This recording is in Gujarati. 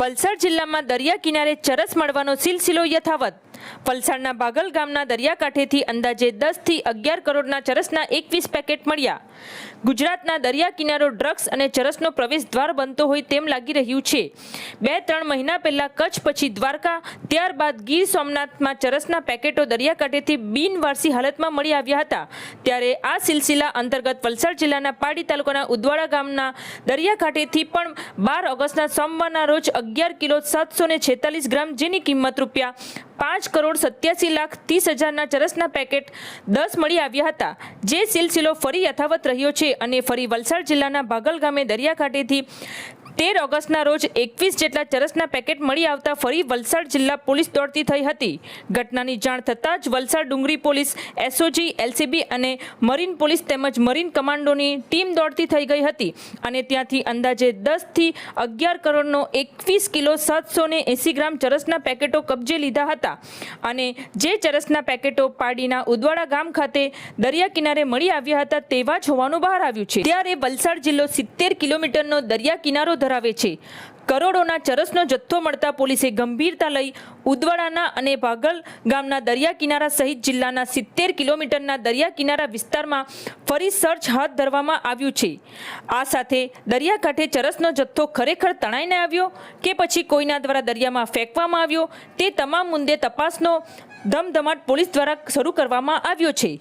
વલસાડ જિલ્લામાં દરિયા કિનારે ચરસ મળવાનો સિલસિલો યથાવત. વલસાડના બાગલ ગામના દરિયાકાંઠેથી અંદાજે દસથી અગિયાર કરોડના ચરસના એકવીસ પેકેટ મળ્યા. ગુજરાતના દરિયા કિનારો ડ્રગ્સ અને ચરસનો પ્રવેશ દ્વાર બનતો હોય તેમ લાગી રહ્યું છે. બે ત્રણ મહિના પહેલા કચ્છ પછી દ્વારકા, ત્યારબાદ ગીર સોમનાથમાં ચરસના પેકેટો દરિયાકાંઠેથી બિનવારસી હાલતમાં મળી આવ્યા હતા. ત્યારે આ સિલસિલા અંતર્ગત વલસાડ જિલ્લાના પાડી તાલુકાના ઉદવાડા ગામના દરિયાકાંઠેથી પણ બાર ઓગસ્ટના સોમવારના રોજ અગિયાર કિલો સાતસો ને છેતાલીસ ગ્રામ જેની કિંમત રૂપિયા પાંચ કરોડ સત્યાસી લાખ ત્રીસ હજારના ચરસના પેકેટ દસ મળી આવ્યા હતા. જે સિલસિલો ફરી યથાવત રહ્યો છે અને ફરી વલસાડ જિલ્લાના ભાગલ ગામે દરિયાકાંઠેથી તેર ઓગસ્ટના રોજ એકવીસ જેટલા ચરસના પેકેટ મળી આવતા ફરી વલસાડ જિલ્લા પોલીસ દોડતી થઈ હતી. ઘટનાની જાણ થતાં જ Valsad Dungri police, SOG, LCB અને મરીન પોલીસ તેમજ મરીન કમાન્ડોની ટીમ દોડતી થઈ ગઈ હતી અને ત્યાંથી અંદાજે દસથી અગિયાર કરોડનો એકવીસ કિલો સાતસો ને એંસી ગ્રામ ચરસના પેકેટો કબજે લીધા હતા અને જે ચરસના પેકેટો પાડીના ઉદવાડા ગામ ખાતે દરિયા કિનારે મળી આવ્યા હતા તેવા જ હોવાનું બહાર આવ્યું છે. ત્યારે વલસાડ જિલ્લો સિત્તેર કિલોમીટરનો દરિયા કિનારો છે. કરોડોના ચરસનો જથ્થો મળતા પોલીસે ગંભીરતા લઈ ઉદવાડાના અને ભાગલ ગામના દરિયા કિનારા સહિત જિલ્લાના સિત્તેર કિલોમીટરના દરિયા કિનારા વિસ્તારમાં ફરી સર્ચ હાથ ધરવામાં આવ્યું છે. આ સાથે દરિયાકાંઠે ચરસનો જથ્થો ખરેખર તણાઈને આવ્યો કે પછી કોઈના દ્વારા દરિયામાં ફેંકવામાં આવ્યો તે તમામ મુદ્દે તપાસનો ધમધમાટ પોલીસ દ્વારા શરૂ કરવામાં આવ્યો છે.